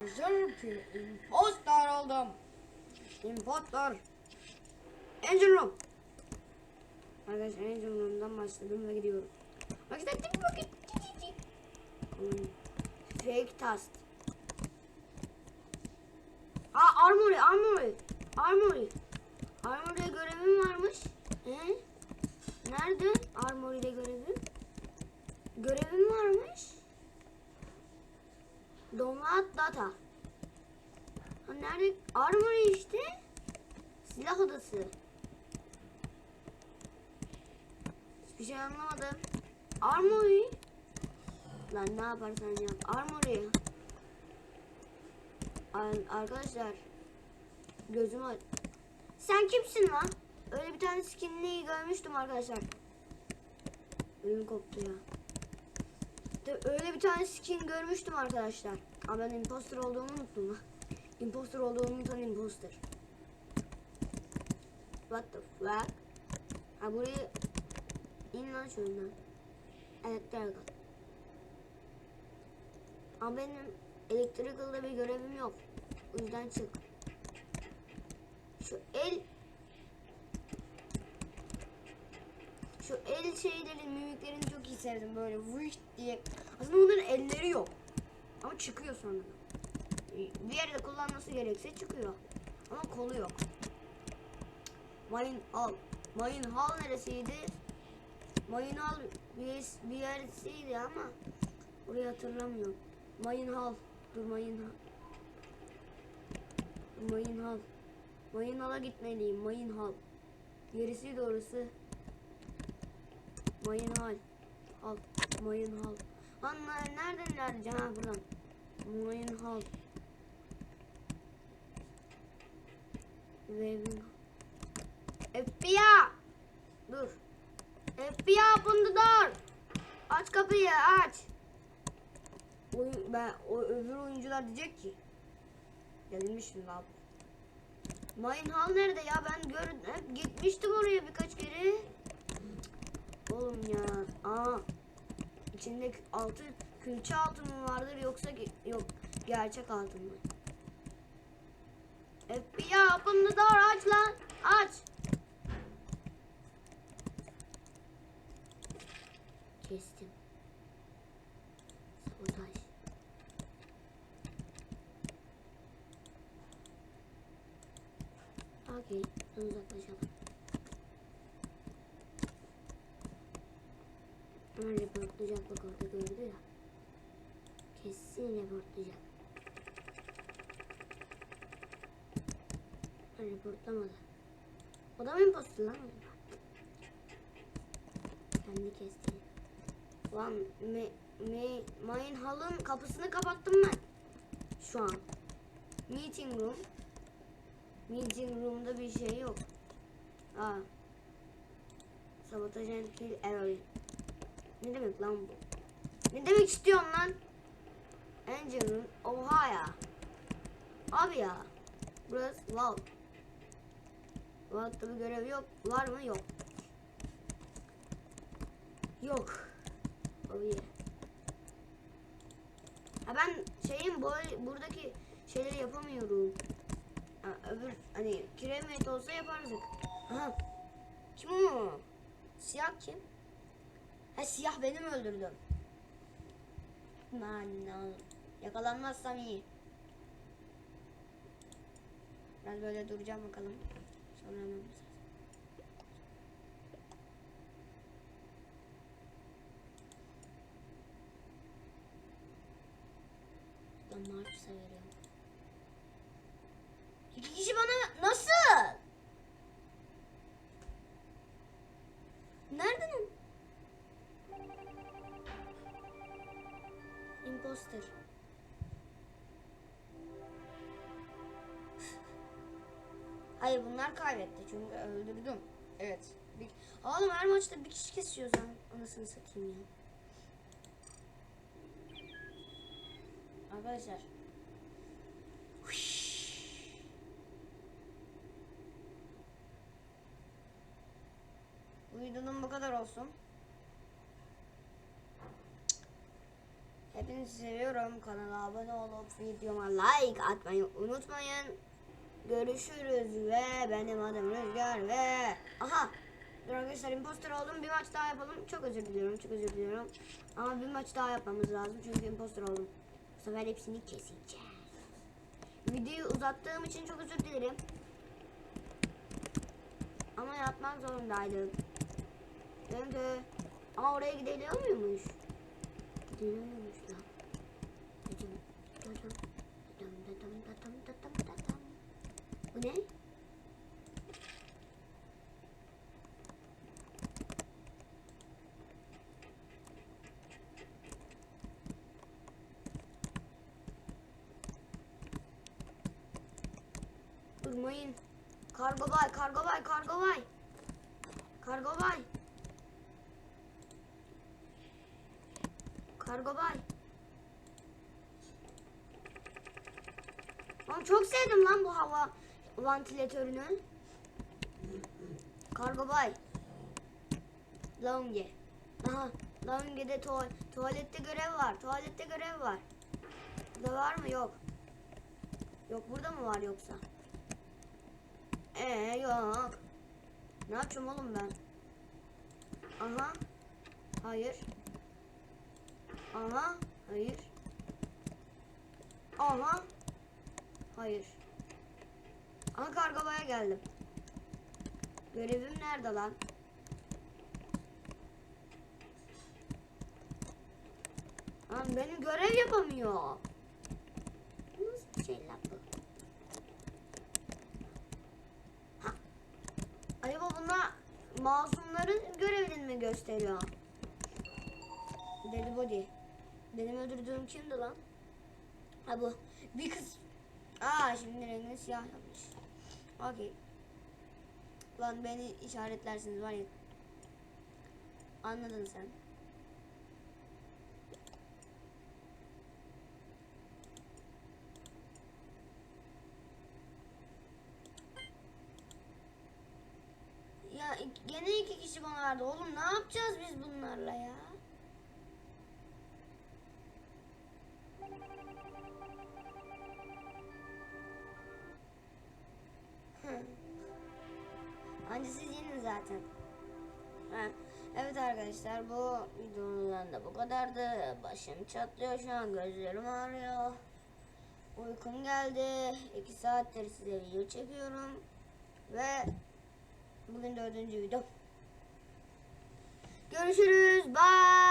arkadaşlar ki impostor oldum. Impostor. Engine room. Arkadaşlar engine room'dan başladım ve gidiyorum. Bak bakın. Hmm. Fake task. Aa armory armory. Armory. Armory'de görevim varmış. Ee? Nerede armory'de görevim? Görevim varmış. Download data. Ha, nerede? Armory işte. Silah odası. Hiçbir şey anlamadım. Armory. Lan ne yaparsan yap. Armory. Ar- arkadaşlar. Gözüm aç. Sen kimsin lan? Öyle bir tane skinli görmüştüm arkadaşlar. Ölüm koptu ya. Öyle bir tane skin görmüştüm arkadaşlar. Ama ben imposter olduğumu unuttum. Imposter olduğumu unutan imposter. What the fuck? Ha buraya in lan şuradan. Electrical. Ama benim electrical'da bir görevim yok. O yüzden çık. Şu el Şu el şeylerin, mimiklerini çok iyi sevdim böyle vış diye. Aslında bunların elleri yok. Ama çıkıyor sonra. Bir yerde kullanması gerekse çıkıyor. Ama kolu yok. Mayın al. Mayın hal neresiydi? Mayın hal bir, bir yersiydi ama orayı hatırlamıyorum. Mayın hal. Dur mayın hal. Mayın hal. Mayın hala gitmeliyim. Mayın hal. Gerisi doğrusu. Mayın hal. Hal. Mayın hal. Ne- nereden nerede? Ha buradan. Mayın hal. Waving. FBI. Dur. FBI open the door. Aç kapıyı aç. Oyun, ben o öbür oyuncular diyecek ki. Gelmişim abi. Mayın hal nerede ya ben gör hep gitmiştim oraya birkaç kere. Oğlum ya. Aa. İçinde altı külçe altın mı vardır yoksa yok gerçek altın mı? FBI open the aç lan. Aç. Kestim. Sabotaj. Okey. Uzaklaşalım. Hemen reportlayacak bak orada gördü ya. Kesin reportlayacak. Ha, reportlamadı. O da mı imposter lan? Kendi kesti. Lan me, me, Mayın halın kapısını kapattım ben. Şu an. Meeting room. Meeting room'da bir şey yok. Aa. Sabotage and kill error. Ne demek lan bu? Ne demek istiyorsun lan? Engine room. Oha ya. Abi ya. Burası wow. Vault'ta bir görev yok. Var mı? Yok. Yok. Oh yeah. Ha ben şeyim bu buradaki şeyleri yapamıyorum. Ha, öbür hani kiremit olsa yapardık. Aha. Kim o? Siyah kim? Ha siyah benim öldürdüm. Lan. Yakalanmazsam iyi. Biraz böyle duracağım bakalım. Sonra hemen Ben Hayır bunlar kaybetti çünkü öldürdüm. Evet. Bir... Oğlum her maçta bir kişi kesiyor sen. Anasını satayım ya. Arkadaşlar. Videonun bu kadar olsun. Hep hepinizi seviyorum. Kanala abone olup videoma like atmayı unutmayın. Görüşürüz ve benim adım Rüzgar ve aha Dur arkadaşlar imposter oldum bir maç daha yapalım çok özür diliyorum çok özür diliyorum ama bir maç daha yapmamız lazım çünkü imposter oldum bu sefer hepsini keseceğiz videoyu uzattığım için çok özür dilerim ama yapmak zorundaydım çünkü ama oraya gidebiliyor muymuş gidebiliyor muymuş lan Dıdım, dıdım, dıdım, dıdım, dıdım, dıdım, dıdım. Bu ne Durmayın. Kargo bay, kargo bay, kargo bay. Kargo bay. Kargo bay. Lan çok sevdim lan bu hava vantilatörünü. Kargo bay. Launge. Aha, Launge'de tuval tuvalette görev var. Tuvalette görev var. Burada var mı? Yok. Yok burada mı var yoksa? Ee yok. Ne yapacağım oğlum ben? Aha. Hayır. Aha. Hayır. Aha. Hayır. Aha kargabaya geldim. Görevim nerede lan? Lan benim görev yapamıyor. Nasıl bir şey lan bu? Acaba bunlar masumların görevini mi gösteriyor? Dedi body. Benim öldürdüğüm kimdi lan? Ha bu. Bir kız. Aa şimdi rengini siyah yapmış. Okey. Lan beni işaretlersiniz var ya. Anladın sen. Ya gene iki kişi bana verdi. Oğlum ne yapacağız biz bunlarla ya? Siz zaten. Ha. Evet arkadaşlar bu videomuzdan da bu kadardı. Başım çatlıyor şu an gözlerim ağrıyor. Uykum geldi. İki saattir size video çekiyorum. Ve Bugün dördüncü video. Görüşürüz. Bye.